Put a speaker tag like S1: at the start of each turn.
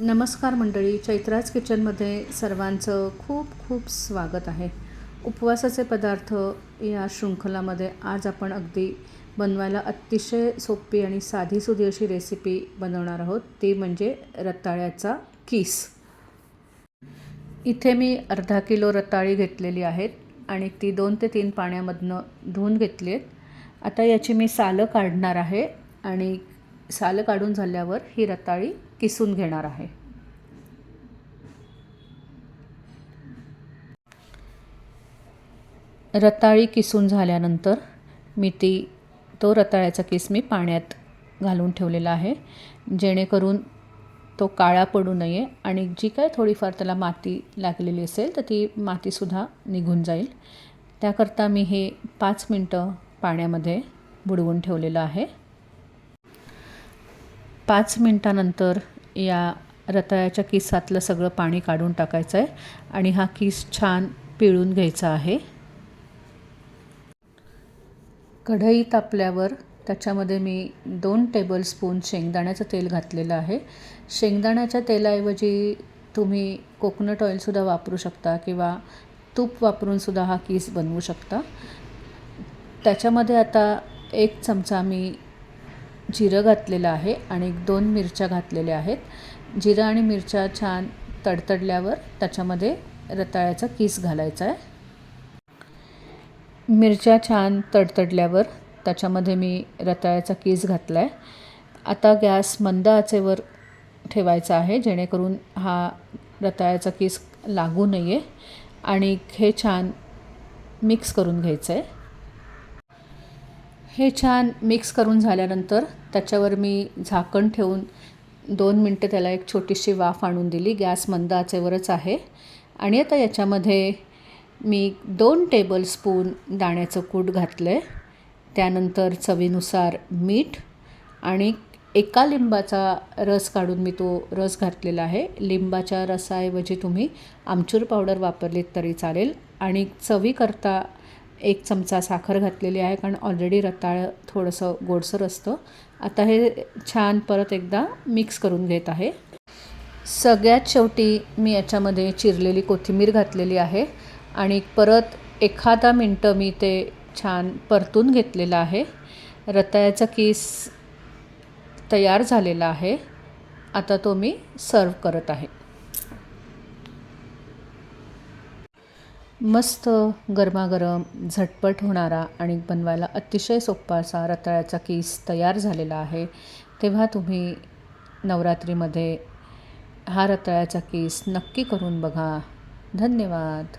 S1: नमस्कार मंडळी चैत्राज किचनमध्ये सर्वांचं खूप खूप स्वागत आहे. उपवासाचे पदार्थ या शृंखलामध्ये आज आपण अगदी बनवायला अतिशय सोपी आणि साधीसुधी अशी रेसिपी बनवणार आहोत. ती म्हणजे रताळ्याचा किस. इथे मी अर्धा किलो रताळी घेतलेली आहेत आणि ती दोन ते तीन पाण्यामधनं धुवून घेतली आहेत. आता याची मी सालं काढणार आहे आणि सालं काढून झाल्यावर ही रताळी किसून घेणार आहे. रताळी किसून झाल्यानंतर मी ती तो रताळ्याचा किस मी पाण्यात घालून ठेवलेला आहे जेणेकरून तो काळा पडू नये आणि जी काय थोडीफार त्याला माती लागलेली असेल तर ती मातीसुद्धा निघून जाईल. त्याकरता मी हे पाच मिनटं पाण्यामध्ये बुडवून ठेवलेलं आहे. पाच मिनटानंतर या रताळ्याच्या किसातलं सगळं पाणी काढून टाकायचं आहे आणि हा किस छान पिळून घ्यायचा आहे. कढई तापल्यावर त्याच्यामध्ये मी दोन टेबलस्पून शेंगदाण्याचं तेल घातलेलं आहे. शेंगदाण्याच्या तेलाऐवजी तुम्ही कोकोनट ऑइलसुद्धा वापरू शकता किंवा तूप वापरूनसुद्धा हा किस बनवू शकता. त्याच्यामध्ये आता एक चमचा मी जिरं घातलेलं आहे आणि दोन मिरच्या घातलेल्या आहेत. जिरं आणि मिरच्या छान तडतडल्यावर त्याच्यामध्ये रताळ्याचा किस घालायचा आहे. मिरच्या छान तडतडल्यावर त्याच्यामध्ये मी रताळ्याचा किस घातला आहे आता गॅस मंद आचेवर ठेवायचा आहे जेणेकरून हा रताळ्याचा किस लागू नये आणि हे छान मिक्स करून घ्यायचं आहे हे छान मिक्स करून झाल्यानंतर त्याच्यावर मी झाकण ठेवून दोन मिनटं त्याला एक छोटीशी वाफ आणून दिली. गॅस मंद आचेवरच आहे. आणि आता याच्यामध्ये मी दोन टेबलस्पून दाण्याचं कूट घातलं आहे त्यानंतर चवीनुसार मीठ आणि एका लिंबाचा रस काढून मी तो रस घातलेला आहे. लिंबाच्या रसाऐवजी तुम्ही आमचूर पावडर वापरलीत तरी चालेल. आणि चवीकरता एक चमचा साखर घातलेली आहे कारण ऑलरेडी रताळ थोडंसं गोडसर असतं. आता हे छान परत एकदा मिक्स करून घेत आहे. सगळ्यात शेवटी मी याच्यामध्ये चिरलेली कोथिंबीर घातलेली आहे आणि परत एखादा मिनटं मी ते छान परतून घेतलेलं आहे. रताळ्याचा किस तयार झालेला आहे. आता तो मी सर्व करत आहे. मस्त गरमागरम झटपट होणारा आणि बनवायला अतिशय सोपा असा रताळ्याचा केस तयार झालेला आहे तेव्हा तुम्ही नवरात्रीमध्ये हा रताळ्याचा केस नक्की करून बघा. धन्यवाद.